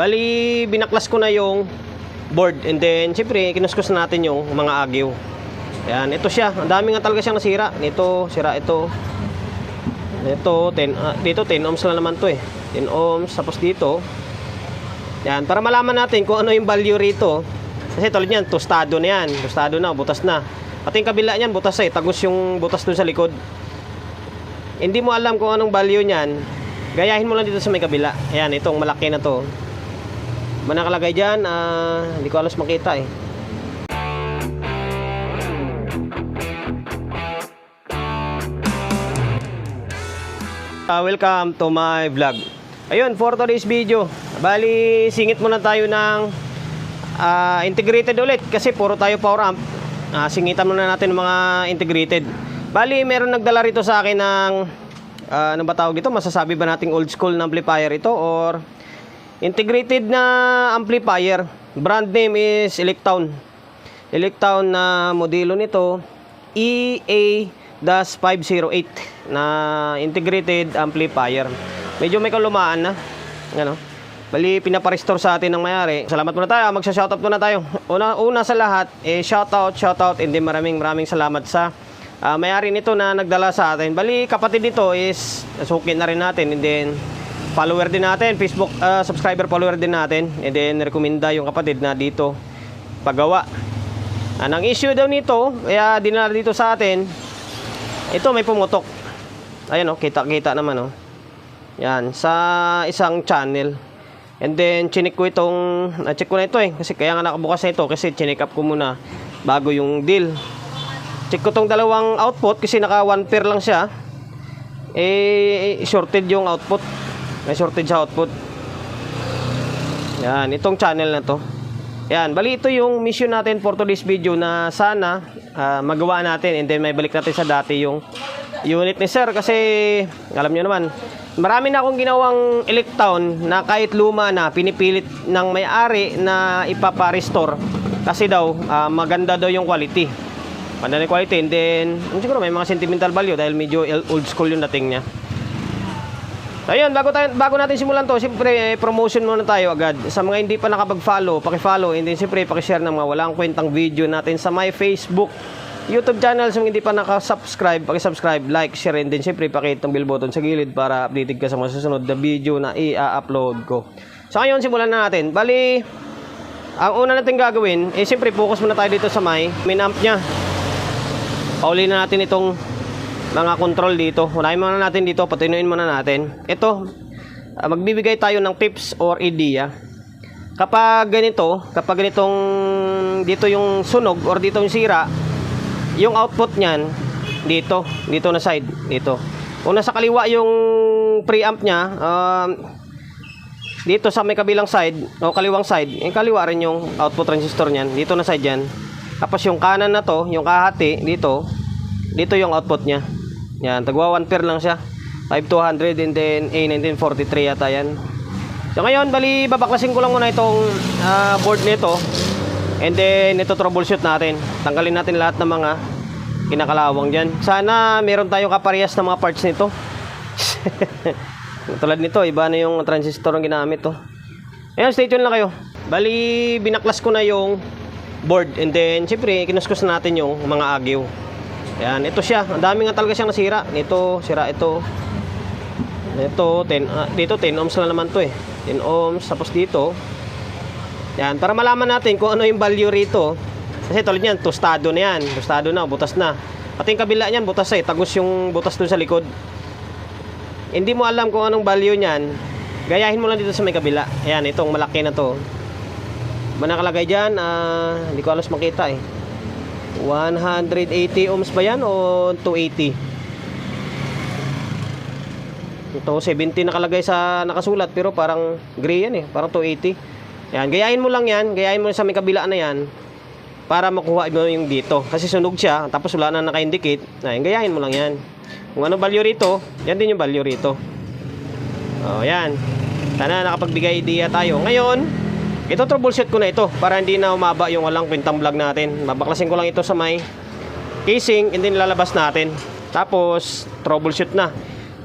Bali, binaklas ko na yung board and then siyempre kinuskus na natin yung mga agyo. Yan, ito siya. Ang dami nga talaga siyang nasira. Nito, sira ito. Ito, 10, ah, dito 10 ohms lang naman to eh. 10 ohms. Tapos dito, yan, para malaman natin kung ano yung value rito. Kasi tulad yan, tostado na yan. Tostado na, butas na. Pati yung kabila niyan, butas eh. Tagos yung butas dun sa likod. Hindi mo alam kung anong value niyan. Gayahin mo lang dito sa may kabila. Ayan, itong malaki na to. Ba nakalagay dyan? Ah, hindi ko alas makita eh. Ah, welcome to my vlog. Ayun, for today's video, bali singit muna tayo ng ah, integrated ulit kasi puro tayo power amp. Ah, singitan muna natin mga integrated. Bali, meron nagdala rito sa akin ng ah, ano ba tawag ito? Masasabi ba nating old school na amplifier ito or integrated na amplifier? Brand name is Electown. Electown na modelo nito E EA-508 na integrated amplifier. Medyo may kalumaan na. Ano? Bali, pinaparestore sa atin ng mayari. Salamat muna tayo. Magsa-shoutout muna tayo. Una, una sa lahat, eh, shoutout, shoutout, and then maraming maraming salamat sa ah, mayari nito na nagdala sa atin. Bali, kapatid nito is sukin na rin natin. And then, follower din natin. Facebook ah, subscriber follower din natin. And then, rekomenda yung kapatid na dito paggawa. Anong issue daw nito, kaya dinala dito sa atin, ito may pumutok. Ayan oh, kita-kita naman oh. Yan, sa isang channel. And then, chinik ko itong, na-check ko na ito eh. Kasi kaya nga nakabukas na ito kasi chinik up ko muna bago yung deal. Check ko tong dalawang output kasi naka 1 pair lang siya. Eh, shorted yung output. May shorted sa output. Yan, itong channel na to. Yan, bali ito yung mission natin for today's video na sana ah, magawa natin and then may balik natin sa dati yung unit ni sir kasi alam nyo naman marami na akong ginawang electown na kahit luma na pinipilit ng may-ari na ipapa-restore kasi daw ah, maganda daw yung quality maganda yung quality and then siguro may mga sentimental value dahil medyo old school yung dating niya ayun, bago, tayo, bago natin simulan to, siyempre, eh, promotion muna tayo agad. Sa mga hindi pa nakapag-follow, paki-follow, and then siyempre, paki-share ng mga walang kwentang video natin sa my Facebook, YouTube channel. Sa mga hindi pa nakasubscribe, paki-subscribe, like, share, and then siyempre, paki itong bell button sa gilid para updated ka sa mga susunod na video na i-upload ko. So, ngayon, simulan na natin. Bali, ang una natin gagawin, eh, siyempre, focus muna tayo dito sa may main amp niya. Pauli na natin itong mga control dito. Unahin muna natin dito, patinuin muna natin. Ito, ah, magbibigay tayo ng tips or idea. Kapag ganito, kapag ganitong dito yung sunog or dito yung sira, yung output niyan dito, dito na side, dito. Kung nasa kaliwa yung preamp niya, um, dito sa may kabilang side o kaliwang side, yung kaliwa rin yung output transistor niyan, dito na side yan. Tapos yung kanan na to, yung kahati dito, dito yung output niya. Yan, tagwa 1 pair lang siya. 5200 and then A1943 yata yan. So ngayon, bali babaklasin ko lang muna itong ah, board nito. And then ito troubleshoot natin. Tanggalin natin lahat ng mga kinakalawang diyan. Sana meron tayong kaparehas na mga parts nito. Tulad nito, iba na yung transistor ang ginamit to. Ayan, stay tuned lang kayo. Bali, binaklas ko na yung board and then syempre kinuskus na natin yung mga agyo. Ayan, ito siya. Ang dami nga talaga siyang nasira. Ito, sira ito. Ito, 10, ah, dito 10 ohms lang naman to eh. 10 ohms. Tapos dito, yan, para malaman natin kung ano yung value rito. Kasi tulad yan, tostado na yan. Tostado na, butas na. Pati yung kabila niyan, butas eh. Tagos yung butas dun sa likod. Hindi mo alam kung anong value niyan. Gayahin mo lang dito sa may kabila. Ayan, itong malaki na to. Ba nakalagay dyan? Ah, hindi ko alas makita eh. 180 ohms ba yan o 280? Ito 70 nakalagay sa nakasulat pero parang gray yan eh, parang 280. Yan, gayahin mo lang yan, gayahin mo sa may kabila na yan para makuha mo yung dito. Kasi sunog siya, tapos wala na naka-indicate. Yan, gayahin mo lang yan. Kung ano value rito, yan din yung value rito. Oh, yan. Sana nakapagbigay idea tayo. Ngayon, ito troubleshoot ko na ito para hindi na umaba yung walang kwentang vlog natin. Babaklasin ko lang ito sa may casing and then lalabas natin. Tapos troubleshoot na.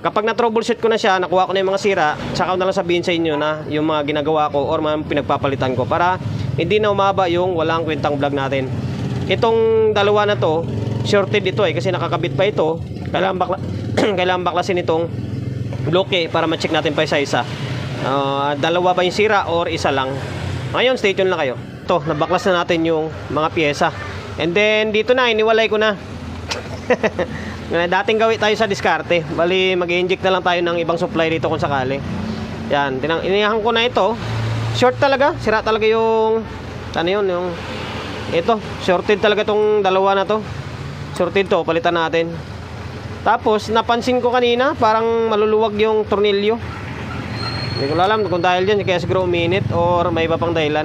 kapag na-troubleshoot ko na siya, nakuha ko na yung mga sira, tsaka na lang sabihin sa inyo na yung mga ginagawa ko or mga pinagpapalitan ko para hindi na umaba yung walang kwentang vlog natin. Itong dalawa na to, shorted ito eh kasi nakakabit pa ito. Kailangan bakla kailangan baklasin itong bloke para ma-check natin pa isa-isa. Ah, dalawa ba yung sira or isa lang? Ngayon, stay tuned lang kayo. Ito, nabaklas na natin yung mga pyesa. And then, dito na, iniwalay ko na. Dating gawi tayo sa diskarte. Bali, mag-inject na lang tayo ng ibang supply dito kung sakali. Yan, tinang iniyahan ko na ito. Short talaga, sira talaga yung ano yun, yung ito, shorted talaga tong dalawa na to. Shorted to, palitan natin. Tapos, napansin ko kanina, parang maluluwag yung tornilyo. Hindi ko alam kung dahil dyan, kaya siguro uminit or may iba pang dahilan.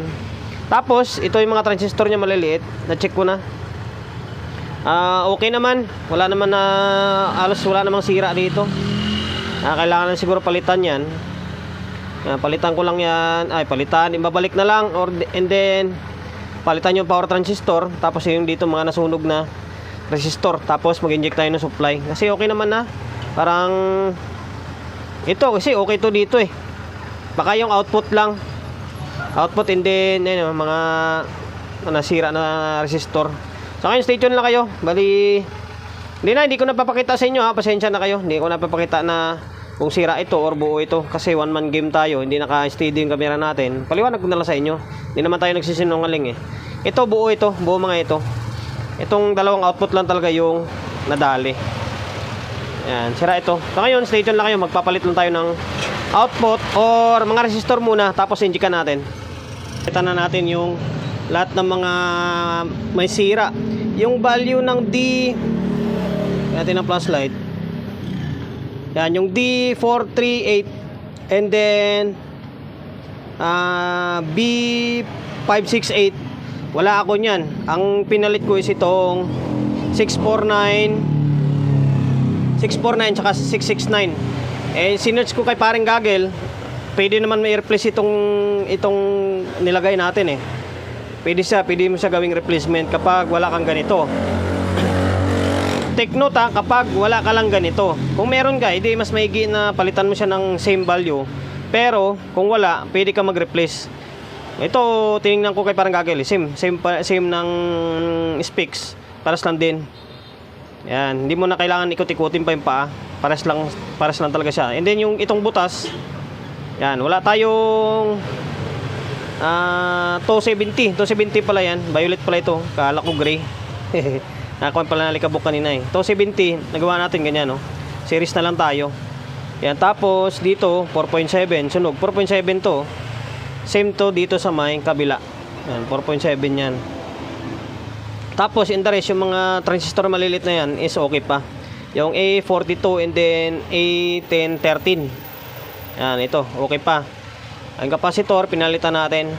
Tapos, ito yung mga transistor niya maliliit. Na-check ko na. Ah, okay naman. Wala naman na alos wala namang sira dito. Ah, kailangan na siguro palitan 'yan. Ah, palitan ko lang 'yan. Ay, palitan, ibabalik na lang or and then palitan yung power transistor tapos yung dito mga nasunog na resistor tapos mag-inject tayo ng supply. Kasi okay naman na. Parang ito kasi okay to dito eh. Baka yung output lang. Output and then ayun, mga nasira na resistor. So ngayon, stay tuned lang kayo. Bali, hindi na, hindi ko napapakita sa inyo ha. Pasensya na kayo. Hindi ko napapakita na kung sira ito or buo ito. Kasi one man game tayo. Hindi naka-steady yung camera natin. Paliwanag ko na lang sa inyo. Hindi naman tayo nagsisinungaling eh. Ito, buo ito. Buo mga ito. Itong dalawang output lang talaga yung nadali. Yan, sira ito. So ngayon, stay tuned lang kayo. Magpapalit lang tayo ng output or mga resistor muna. Tapos injikan natin. Kita na natin yung lahat ng mga may sira. Yung value ng D natin ang flashlight. Yan, yung D438 and then ah B568 wala ako niyan. Ang pinalit ko is itong 649 649 tsaka 669. Eh sinerch ko kay paring Gagel, pwede naman may replace itong itong nilagay natin eh. Pwede siya, pwede mo siya gawing replacement kapag wala kang ganito. Take note ha, kapag wala ka lang ganito. Kung meron ka, edi mas maigi na palitan mo siya ng same value. Pero kung wala, pwede ka mag-replace. Ito, tiningnan ko kay parang gagawin. Same, same, pa- same ng specs. Paras lang din. Yan, hindi mo na kailangan ikot-ikutin pa yung paa. Pares lang, pares lang talaga siya. And then yung itong butas, yan, wala tayong Ah, 270. 270 pala yan. Violet pala ito. Kala ko gray. Nakakuha pala na likabok kanina eh. 270. Nagawa natin ganyan, no? Series na lang tayo. Yan. Tapos, dito, 4.7. Sunog. 4.7 to. Same to dito sa may kabila. Yan. 4.7 yan. Tapos, in the rest, yung mga transistor malilit na yan is okay pa. Yung A42 and then A1013. Yan, ito. Okay pa. Ang capacitor, pinalitan natin.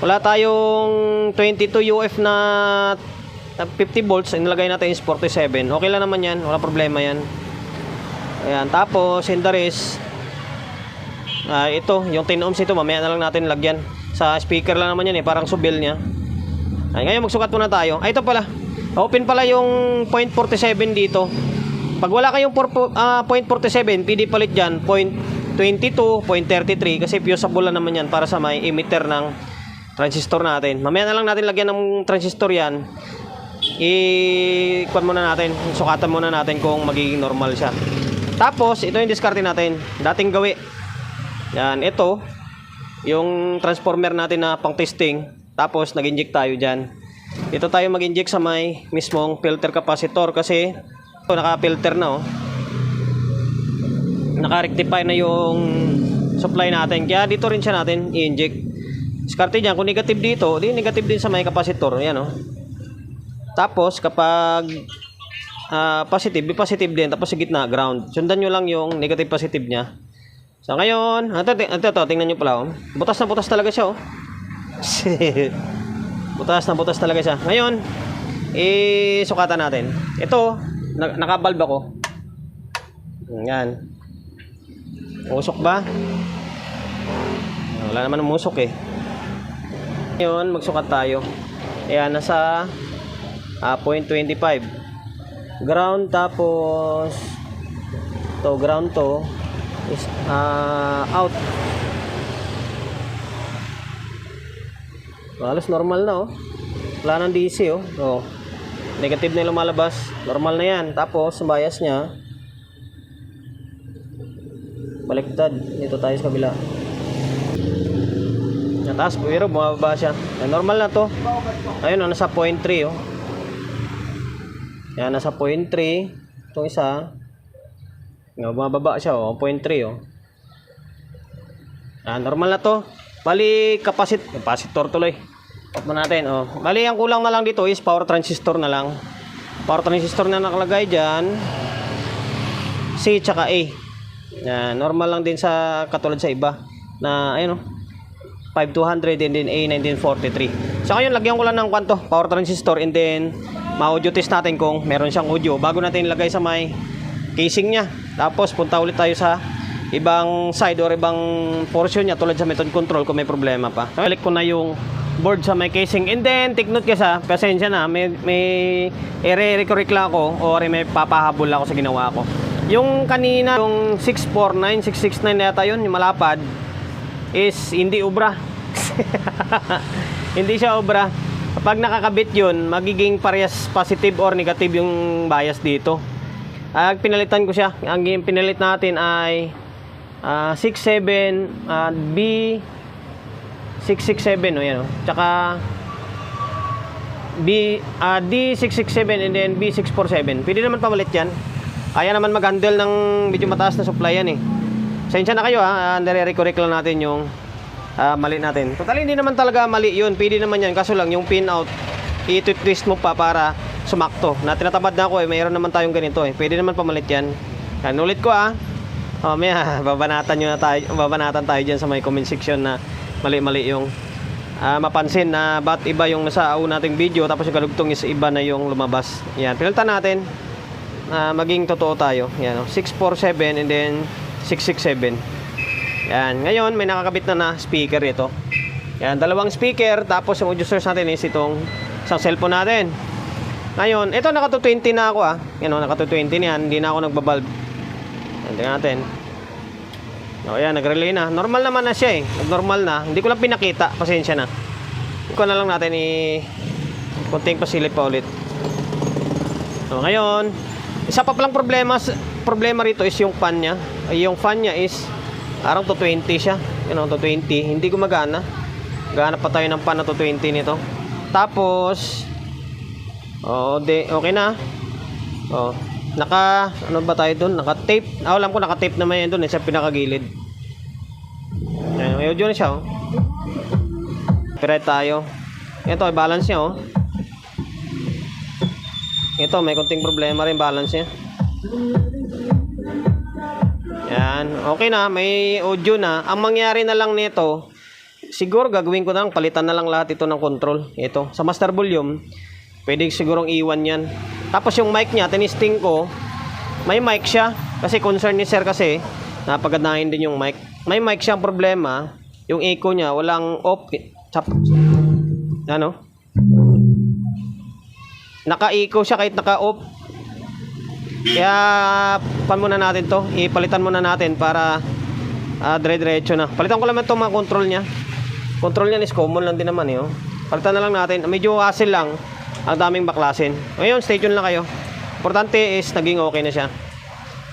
Wala tayong 22 UF na na 50 volts. Ang nilagay natin is 47. Okay lang naman yan. Wala problema yan. Ayan. Tapos, in the rest, ah, ito, yung 10 ohms ito, mamaya na lang natin lagyan. Sa speaker lang naman yan eh. Parang subil niya. Ay, ngayon, magsukat muna tayo. Ay, ito pala. Open pala yung 0.47 dito. Pag wala kayong por- ah, 0.47, pwede palit dyan 0.22, 0.33 kasi fusible lang naman yan para sa may emitter ng transistor natin. Mamaya na lang natin lagyan ng transistor yan. I kuan muna natin, sukatan muna natin kung magiging normal siya. Tapos, ito yung diskarte natin. Dating gawi. Yan, ito yung transformer natin na pang testing. Tapos, nag-inject tayo dyan. Dito tayo mag-inject sa may mismong filter capacitor kasi ito, naka-filter na oh. Naka-rectify na yung supply natin. Kaya dito rin siya natin i-inject. Diskarte dyan, kung negative dito, di negative din sa may capacitor. Yan oh. Tapos, kapag ah, positive, di positive din. Tapos sa gitna, ground. Sundan nyo lang yung negative positive niya. So, ngayon, ito, ito, ito, tingnan nyo pala, oh. Butas na butas talaga siya, oh. Butas na butas talaga siya. Ngayon, isukatan natin. Ito, na- nakabalb ako. Yan. Usok ba? Wala naman umusok eh. Ngayon, magsukat tayo. Ayan, nasa ah, 0.25. Ground tapos to ground to is ah, out halos normal na oh. Wala nang DC oh. Oh. Negative na yung lumalabas. Normal na yan. Tapos ang bias niya baliktad. Dito tayo sa kabila. Yung taas pero bumababa siya. Ay, normal na to. Ayun oh, nasa 0.3 oh. Yan nasa 0.3 itong isa nga bumababa siya oh. 0.3 oh. Ah, normal na to bali capacitor capacitor tuloy. Off na natin oh. Bali ang kulang na lang dito is power transistor na lang. Power transistor na nakalagay dyan C tsaka A. Yan, normal lang din sa katulad sa iba na ayun oh. 5200 and then A1943 so ngayon lagyan ko lang ng kwanto power transistor and then ma-audio test natin kung meron siyang audio. Bago natin ilagay sa may casing niya. Tapos punta ulit tayo sa ibang side or ibang portion niya tulad sa method control kung may problema pa. Balik ko na yung board sa may casing. And then take note ka sa pasensya na may, may ere-recorrect lang ako or may papahabol ako sa ginawa ko. Yung kanina yung 649 669 na yata yun yung malapad is hindi ubra. Hindi siya obra kapag nakakabit yun magiging parehas positive or negative yung bias dito. Ang pinalitan ko siya. Ang pinalit natin ay ah, 67 ah, B 667 o yan o tsaka B ah, D667 and then B647 pwede naman pamalit yan kaya naman mag-handle ng medyo mataas na supply yan eh Sensya na kayo ha, nare-recorrect lang natin yung ah, mali natin. Total hindi naman talaga mali yun, pwede naman yan. Kaso lang yung pin out, i-twist mo pa para sumakto. Na tinatamad na ako eh, mayroon naman tayong ganito eh. Pwede naman pamalit yan. Yan, ulit ko ah. May babanatan nyo na tayo, babanatan tayo dyan sa may comment section na mali-mali yung ah, mapansin na ba't iba yung nasa una nating video tapos yung kalugtong is iba na yung lumabas. Yan, pinalitan natin na maging totoo tayo. Yan, oh, 647 and then 667. Yan, ngayon may nakakabit na na speaker ito. Yan, dalawang speaker tapos yung audio source natin is itong isang cellphone natin. Ngayon, ito naka 220 na ako ah. Yan oh, naka 220 niyan, hindi na ako nagbabalb. Yan, tingnan natin. O yan, nag-relay na. Normal naman na siya eh. Normal na. Hindi ko lang pinakita. Pasensya na. Iko na lang natin i kunting pasilip pa ulit. So, ngayon, isa pa palang problema problema rito is yung fan niya. Ay, yung fan niya is parang 220 siya. Yun know, 220. Hindi gumagana. Gana pa tayo ng fan na 220 nito. Tapos Oh, de, okay na. Oh, naka ano ba tayo doon? Naka-tape. Ah, alam ko naka-tape naman yan doon eh, sa pinakagilid. Ayan, may audio na siya oh. Pero tayo. Ito, balance niya oh. Ito, may konting problema rin balance niya. Yan, okay na, may audio na. Ang mangyari na lang nito, siguro gagawin ko na lang, palitan na lang lahat ito ng control. Ito, sa master volume, pwede sigurong iwan yan. Tapos yung mic niya, tinisting ko, may mic siya. Kasi concern ni sir kasi, napaganahin din yung mic. May mic siyang problema, yung echo niya, walang off. Chap, ano? Naka-echo siya kahit naka-off. Kaya pan muna natin to, ipalitan muna natin para ah, dire-diretso na. Palitan ko lang itong mga control niya. Control niya is common lang din naman eh. Oh. Palitan na lang natin. Medyo hassle lang. Ang daming baklasin. Ngayon, stay tuned lang kayo. Importante is naging okay na siya.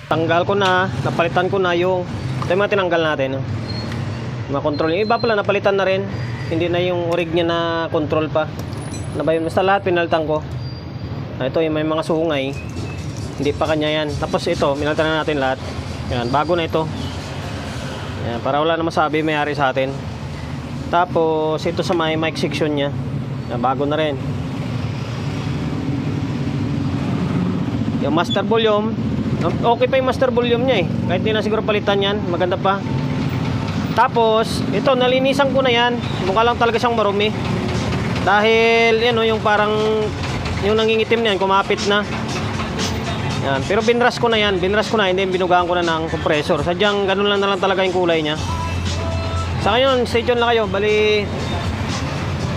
Tanggal ko na, napalitan ko na yung ito yung mga tinanggal natin. Mga control. Yung iba pala napalitan na rin. Hindi na yung orig niya na control pa. Ano ba yun? Basta lahat pinalitan ko. Ah, ito yung may mga sungay. Hindi pa kanya yan. Tapos ito, minalitan na natin lahat. Yan, bago na ito. Yan, para wala na masabi may-ari sa atin. Tapos ito sa may mic section niya. Yan, bago na rin. Yung master volume, okay pa yung master volume niya eh. Kahit hindi na siguro palitan yan, maganda pa. Tapos, ito, nalinisan ko na yan. Mukha lang talaga siyang marumi. Dahil, yan o, yung parang, yung nangingitim na yan, kumapit na. Yan. Pero binras ko na yan, binras ko na, hindi binugaan ko na ng compressor. Sadyang ganun lang na lang talaga yung kulay niya. Sa ngayon, stay tuned lang kayo. Bali,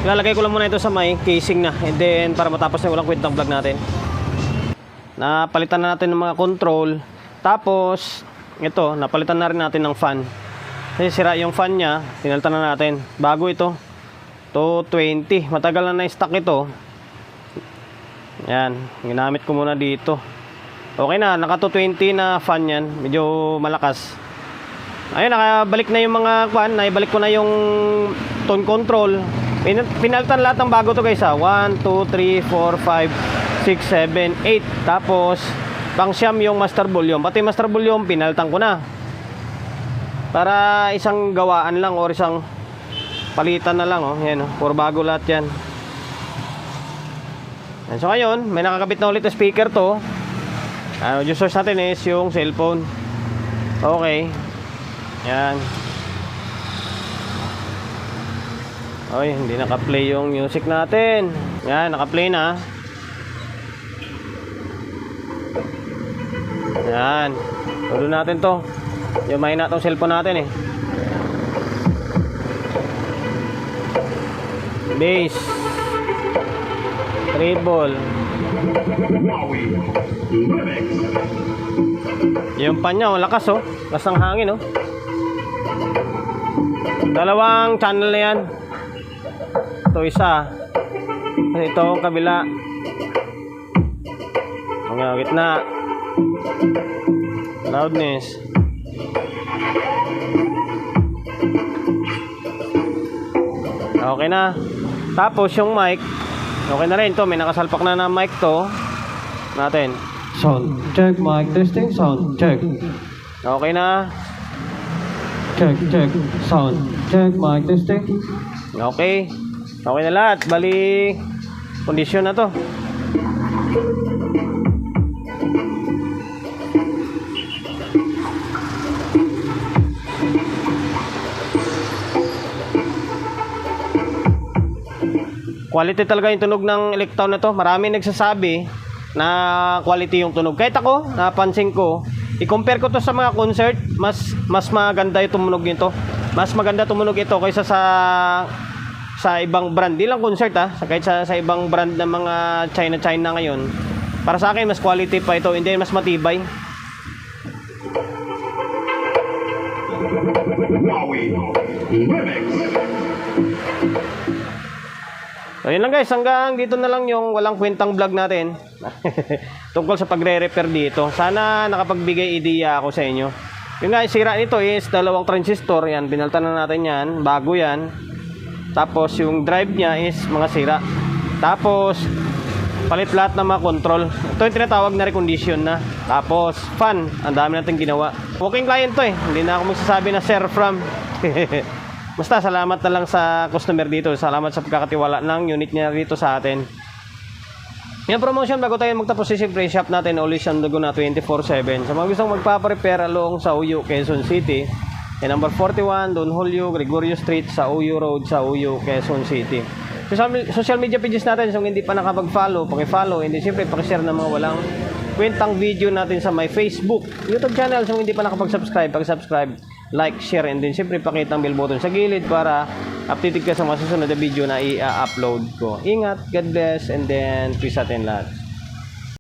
ilalagay ko lang muna ito sa may casing na. And then, para matapos na walang kwentang vlog natin. Napalitan na natin ng mga control. Tapos, ito, napalitan na rin natin ng fan. Kasi sira yung fan niya, pinalitan na natin. Bago ito. To 20. Matagal na na-stock ito. Yan, ginamit ko muna dito. Okay na, naka 220 na fan yan. Medyo malakas. Ayun, nakabalik na yung mga kwan. Naibalik ko na yung tone control. Pin- Pinalitan lahat ng bago to guys ha. 1, 2, 3, 4, 5, 6, 7, 8. Tapos, pang siyam yung master volume. Pati master volume, pinalitan ko na. Para isang gawaan lang or isang palitan na lang. Oh. Yan, oh. Puro bago lahat yan. Yan, So ngayon, may nakakabit na ulit na speaker to. Ano, yung source natin is yung cellphone. Okay. Yan. Oy, hindi naka-play yung music natin. Yan, naka-play na. Yan. Tulo natin to. Yung mahina tong cellphone natin eh. Bass. Treble. Yung panya, oh, lakas oh. Lakas ng hangin oh. Dalawang channel na yan. Ito isa. Ito kabila. Ang gitna. Loudness. Okay na. Tapos yung mic, okay na rin to. May nakasalpak na na mic to. Natin. Sound check, mic testing, sound check, Okay na. check, check, sound check, mic testing. Okay. Okay na lahat. Bali, kondisyon na to. Quality talaga yung tunog ng Electown na to. Marami nagsasabi na quality yung tunog. Kahit ako, napansin ko, i-compare ko to sa mga concert, mas mas maganda yung tumunog nito. Mas maganda tumunog ito kaysa sa sa ibang brand. Di lang concert ha, sa kahit sa, sa ibang brand ng mga China China ngayon. Para sa akin mas quality pa ito, hindi mas matibay. So yun lang guys, hanggang dito na lang yung walang kwentang vlog natin tungkol sa pagre-repair dito. Sana nakapagbigay idea ako sa inyo. Yung nga, sira nito is dalawang transistor. Yan, binaltan na natin yan. Bago yan. Tapos yung drive niya is mga sira. Tapos palit lahat ng mga control. Ito yung tinatawag na recondition na. Tapos fan, ang dami natin ginawa. Walking client to eh. Hindi na ako magsasabi na sir from. Basta salamat na lang sa customer dito. Salamat sa pagkakatiwala ng unit niya dito sa atin. Yung promotion bago tayo magtapos si free shop natin always on the go na 24/7. Sa mga gustong magpapa-repair along sa Uyo, Quezon City, eh, number 41 Don Julio Gregorio Street sa Uyo Road sa Uyo, Quezon City. Social, social media pages natin, so hindi pa nakapag-follow, paki-follow, hindi siyempre paki-share ng mga walang kwentang video natin sa my Facebook, YouTube channel, so hindi pa nakapag-subscribe, paki-subscribe, like, share, and then siyempre pakita ang bell button sa gilid para updated ka sa mga susunod na video na i-upload ko. Ingat, God bless, and then peace and lahat.